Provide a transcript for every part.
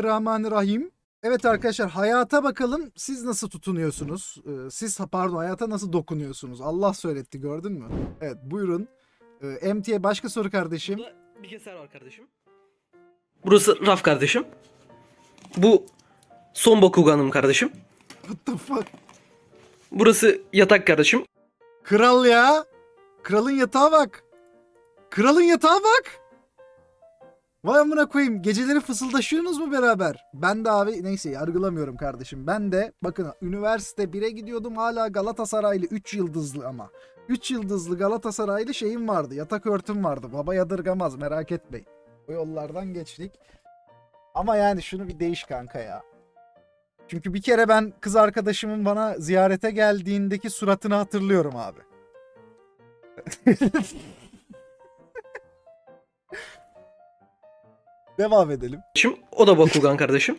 Bismillahirrahmanirrahim. Evet arkadaşlar hayata bakalım siz nasıl tutunuyorsunuz? Ee, siz pardon hayata nasıl dokunuyorsunuz? Allah söyletti gördün mü? Evet buyurun. Ee, MT'ye başka soru kardeşim. Burada bilgisayar var kardeşim. Burası raf kardeşim. Bu son Bakugan'ım kardeşim. What the fuck? Burası yatak kardeşim. Kral ya. Kralın yatağa bak. Kralın yatağa bak. Vay amına koyayım. Geceleri fısıldaşıyorsunuz mu beraber? Ben de abi neyse yargılamıyorum kardeşim. Ben de bakın üniversite 1'e gidiyordum hala Galatasaraylı 3 yıldızlı ama. 3 yıldızlı Galatasaraylı şeyim vardı. Yatak örtüm vardı. Baba yadırgamaz merak etmeyin. O yollardan geçtik. Ama yani şunu bir değiş kanka ya. Çünkü bir kere ben kız arkadaşımın bana ziyarete geldiğindeki suratını hatırlıyorum abi. Devam edelim. Kardeşim. O da Bakugan kardeşim.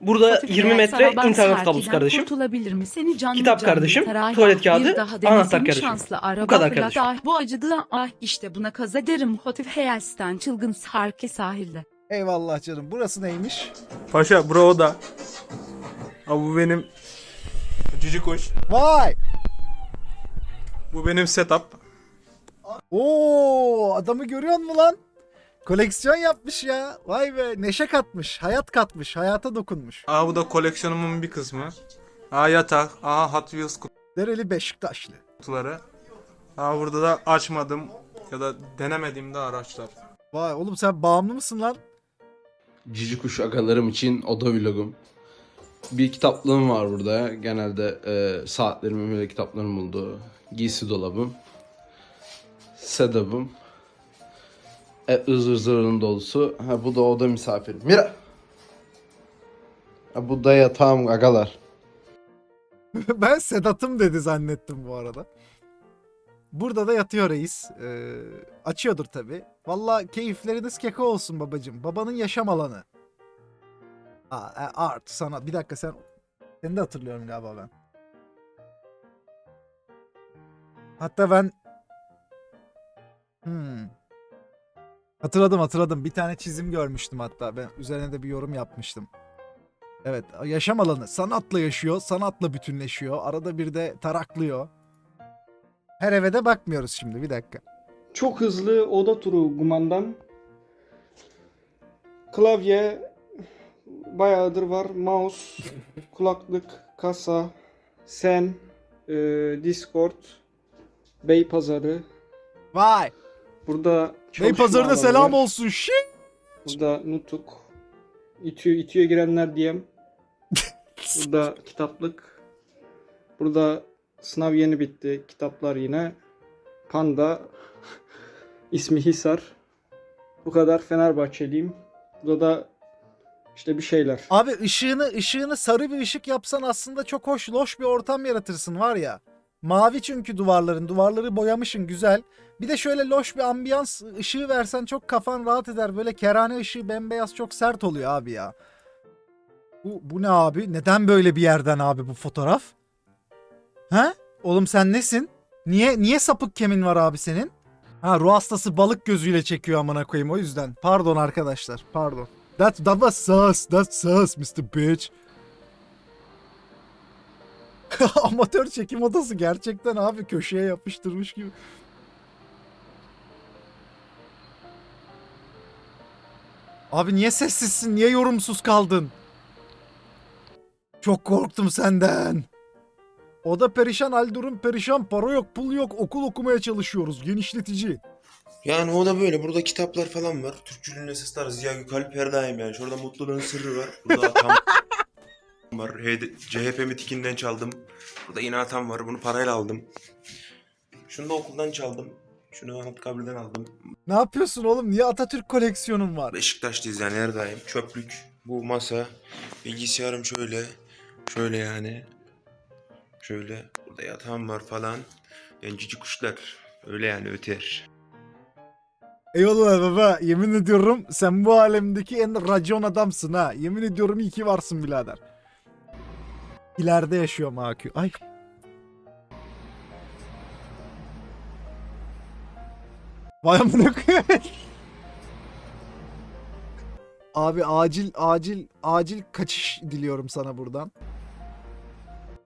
Burada 20 metre internet kablosu kardeşim. Kurtulabilir mi seni canlı Kitap canlı kardeşim, saray tuvalet kağıdı, bir daha anahtar denesem kardeşim. Şanslı araba kadar fırlat, kardeşim. Ah, bu acıdı ah işte buna kaza derim Hotif Heyels'ten çılgın sarke sahilde. Eyvallah canım. Burası neymiş? Paşa bura o da. Ha, bu benim cici kuş. Vay! Bu benim setup. Oo, adamı görüyor musun lan? Koleksiyon yapmış ya. Vay be, neşe katmış, hayat katmış, hayata dokunmuş. Aa bu da koleksiyonumun bir kısmı. Aa yatak. Aa Hot Wheels Dereli Beşiktaşlı. kutuları. Aa burada da açmadım ya da denemediğim de araçlar. Vay oğlum sen bağımlı mısın lan? Cici kuş agalarım için oda vlogum. Bir kitaplığım var burada. Genelde e, saatlerimin ve kitaplarım olduğu giysi dolabım. Sedabım. E, ızır zırın dolusu. Ha, bu da oda misafirim. Mira! Ha, bu da yatağım agalar. ben Sedat'ım dedi zannettim bu arada. Burada da yatıyor reis. Ee, açıyordur tabi. Valla keyifleriniz keko olsun babacım. Babanın yaşam alanı. Aa, e, art sana. Bir dakika sen... Seni de hatırlıyorum galiba ben. Hatta ben... Hmm. Hatırladım hatırladım. Bir tane çizim görmüştüm hatta. Ben üzerine de bir yorum yapmıştım. Evet yaşam alanı. Sanatla yaşıyor. Sanatla bütünleşiyor. Arada bir de taraklıyor. Her eve de bakmıyoruz şimdi bir dakika. Çok hızlı oda turu kumandan. Klavye bayağıdır var. Mouse, kulaklık, kasa, sen, e, Discord, Bey Pazarı. Vay. Burada Bey pazarına selam olsun. Şi. Burada Nutuk. İTÜ, İTÜ'ye girenler diyem. Burada kitaplık. Burada sınav yeni bitti. Kitaplar yine. Panda. ismi Hisar. Bu kadar Fenerbahçeliyim. Burada da işte bir şeyler. Abi ışığını ışığını sarı bir ışık yapsan aslında çok hoş loş bir ortam yaratırsın var ya. Mavi çünkü duvarların. Duvarları boyamışın güzel. Bir de şöyle loş bir ambiyans ışığı versen çok kafan rahat eder. Böyle kerane ışığı bembeyaz çok sert oluyor abi ya. Bu, bu ne abi? Neden böyle bir yerden abi bu fotoğraf? He? Oğlum sen nesin? Niye niye sapık kemin var abi senin? Ha ruh hastası balık gözüyle çekiyor amına koyayım o yüzden. Pardon arkadaşlar. Pardon. That, that was sus. That's sus Mr. Bitch. Amatör çekim odası gerçekten abi köşeye yapıştırmış gibi. Abi niye sessizsin? Niye yorumsuz kaldın? Çok korktum senden. O da perişan hal durum perişan para yok pul yok okul okumaya çalışıyoruz genişletici. Yani o da böyle. Burada kitaplar falan var. Türkçülüğün esasları Ziya Gökalp Erdaim yani. Şurada mutluluğun sırrı var. Burada atam var. HD, CHP mitikinden çaldım. Burada yine var. Bunu parayla aldım. Şunu da okuldan çaldım. Şunu Anıtkabir'den aldım. Ne yapıyorsun oğlum? Niye Atatürk koleksiyonun var? Beşiktaşlıyız yani her daim. Çöplük. Bu masa. Bilgisayarım şöyle. Şöyle yani. Şöyle. Burada yatağım var falan. Yani cici kuşlar. Öyle yani öter. Eyvallah baba. Yemin ediyorum sen bu alemdeki en racon adamsın ha. Yemin ediyorum iyi ki varsın birader. İleride yaşıyorum AQ. Ay. Vay amına. Abi acil acil acil kaçış diliyorum sana buradan.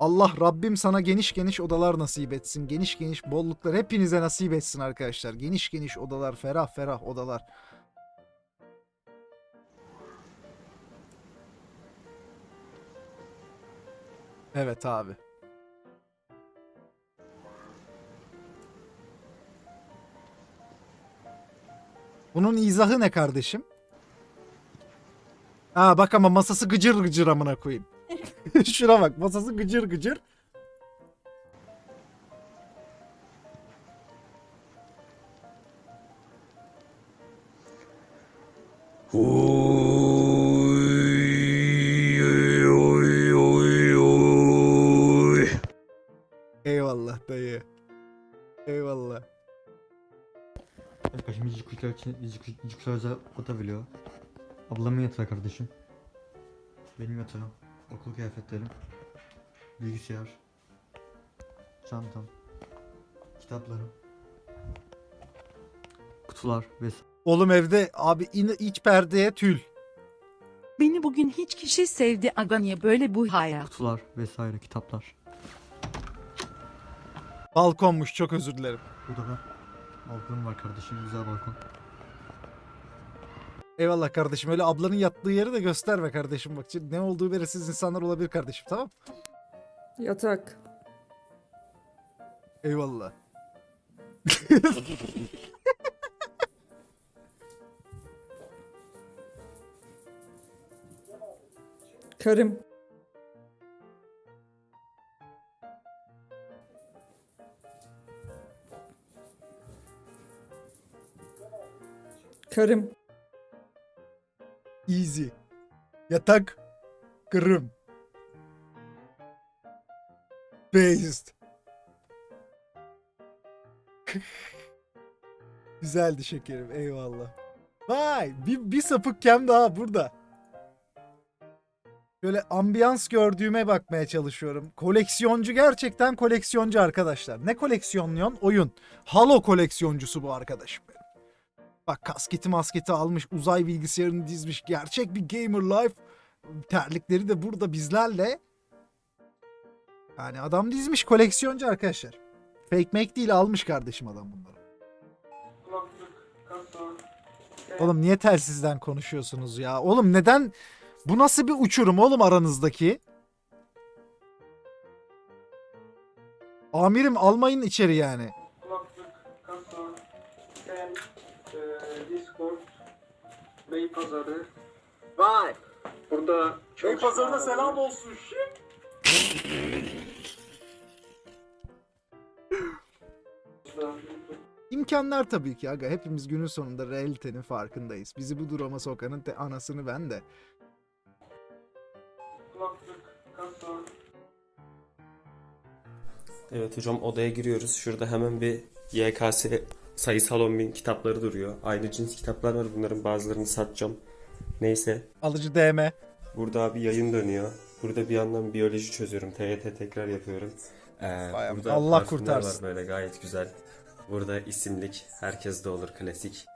Allah Rabbim sana geniş geniş odalar nasip etsin. Geniş geniş bolluklar hepinize nasip etsin arkadaşlar. Geniş geniş odalar, ferah ferah odalar. Evet abi. Bunun izahı ne kardeşim? Ha bak ama masası gıcır gıcır amına koyayım. Şuna bak masası gıcır gıcır. Eyvallah dayı. Eyvallah. Kardeşim cici kuşlar için cici kuşlar özel oda biliyor. Ablamın yatağı kardeşim. Benim yatağım. Okul kıyafetlerim. Bilgisayar. Çantam. Kitaplarım. Kutular vesaire. Oğlum evde abi in, iç perdeye tül. Beni bugün hiç kişi sevdi aga niye böyle bu hayat. Kutular vesaire kitaplar. Balkonmuş çok özür dilerim. Burada da balkonum var kardeşim. Güzel balkon. Eyvallah kardeşim öyle ablanın yattığı yeri de gösterme kardeşim bak. Şimdi Ne olduğu belirsiz insanlar olabilir kardeşim tamam? Yatak. Eyvallah. Karım. Karım. Easy. Yatak. Kırım. Based. Güzeldi şekerim eyvallah. Vay bir, bir sapık kem daha burada. Şöyle ambiyans gördüğüme bakmaya çalışıyorum. Koleksiyoncu gerçekten koleksiyoncu arkadaşlar. Ne koleksiyonluyorsun? Oyun. Halo koleksiyoncusu bu arkadaşım. Bak kasketi masketi almış, uzay bilgisayarını dizmiş. Gerçek bir gamer life. Terlikleri de burada bizlerle. Yani adam dizmiş koleksiyoncu arkadaşlar. Fake make değil almış kardeşim adam bunları. Oğlum niye telsizden konuşuyorsunuz ya? Oğlum neden? Bu nasıl bir uçurum oğlum aranızdaki? Amirim almayın içeri yani. Beypazarı. Vay! Burada Beypazarı'na selam olsun. İmkanlar tabii ki aga. Hepimiz günün sonunda realitenin farkındayız. Bizi bu duruma sokanın te anasını ben de. Kulaklık, kasa, Evet hocam odaya giriyoruz. Şurada hemen bir YKS sayısal 10.000 kitapları duruyor. Aynı cins kitaplar var. Bunların bazılarını satacağım. Neyse. Alıcı DM. Burada bir yayın dönüyor. Burada bir yandan biyoloji çözüyorum. TYT tekrar yapıyorum. Ee, Vay burada Allah kurtarsın. var böyle gayet güzel. Burada isimlik. Herkes de olur klasik.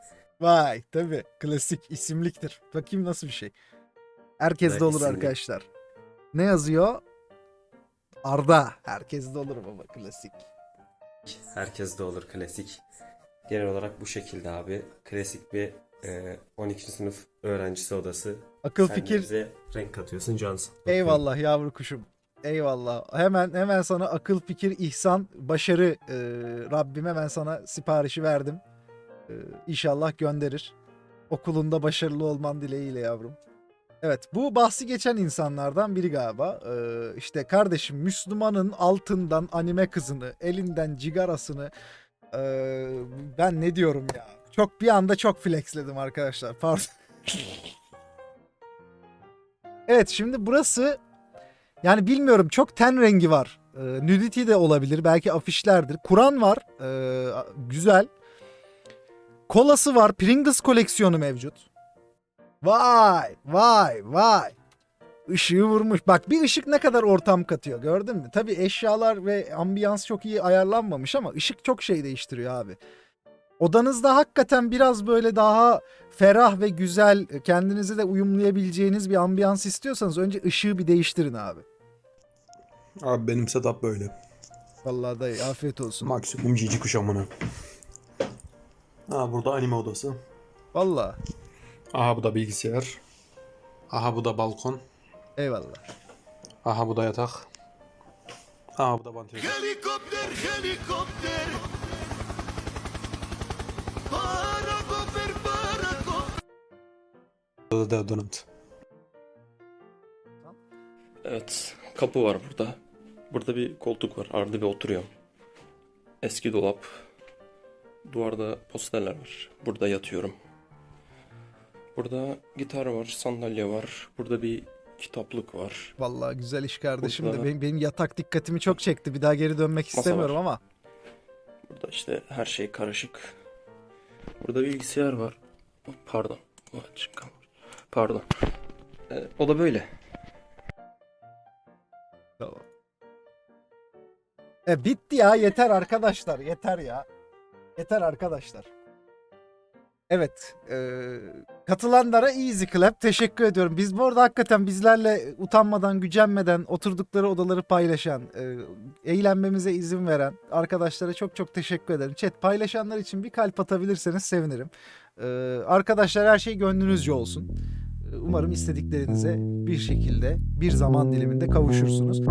Vay tabii klasik isimliktir. Bakayım nasıl bir şey. Herkes de olur isimli. arkadaşlar. Ne yazıyor? Arda. Herkes de olur baba klasik. Herkes de olur klasik. Genel olarak bu şekilde abi. Klasik bir e, 12. sınıf öğrencisi odası. Akıl Sen de fikir. bize renk katıyorsun Johnson. Eyvallah yavru kuşum. Eyvallah. Hemen hemen sana akıl fikir ihsan başarı e, Rabbim hemen sana siparişi verdim. E, inşallah gönderir. Okulunda başarılı olman dileğiyle yavrum. Evet bu bahsi geçen insanlardan biri galiba. Ee, işte kardeşim Müslümanın altından anime kızını, elinden cigarasını ee, ben ne diyorum ya. Çok bir anda çok flexledim arkadaşlar. Pardon. evet şimdi burası yani bilmiyorum çok ten rengi var. Ee, nudity de olabilir. Belki afişlerdir. Kur'an var. Ee, güzel. Kolası var. Pringles koleksiyonu mevcut. Vay vay vay. Işığı vurmuş. Bak bir ışık ne kadar ortam katıyor gördün mü? Tabii eşyalar ve ambiyans çok iyi ayarlanmamış ama ışık çok şey değiştiriyor abi. Odanızda hakikaten biraz böyle daha ferah ve güzel, kendinizi de uyumlayabileceğiniz bir ambiyans istiyorsanız önce ışığı bir değiştirin abi. Abi benim setup böyle. Vallahi dayı afiyet olsun. Maksimum cici kuş amına. Ha burada anime odası. Vallahi Aha bu da bilgisayar. Aha bu da balkon. Eyvallah. Aha bu da yatak. Aha bu da vantilatör. Burada da deodorant. Evet, kapı var burada. Burada bir koltuk var. Arda bir oturuyorum. Eski dolap. Duvarda posterler var. Burada yatıyorum. Burada gitar var, sandalye var. Burada bir kitaplık var. Vallahi güzel iş kardeşim de Burada- benim, benim yatak dikkatimi çok çekti. Bir daha geri dönmek Masa istemiyorum var. ama. Burada işte her şey karışık. Burada bilgisayar var. Pardon. Bu açık kalmış. Pardon. Ee, o da böyle. Tamam. E bitti ya yeter arkadaşlar yeter ya. Yeter arkadaşlar. Evet. e, katılanlara easy clap teşekkür ediyorum. Biz bu arada hakikaten bizlerle utanmadan gücenmeden oturdukları odaları paylaşan, e, eğlenmemize izin veren arkadaşlara çok çok teşekkür ederim. Chat paylaşanlar için bir kalp atabilirseniz sevinirim. E, arkadaşlar her şey gönlünüzce olsun. E, Umarım istediklerinize bir şekilde bir zaman diliminde kavuşursunuz.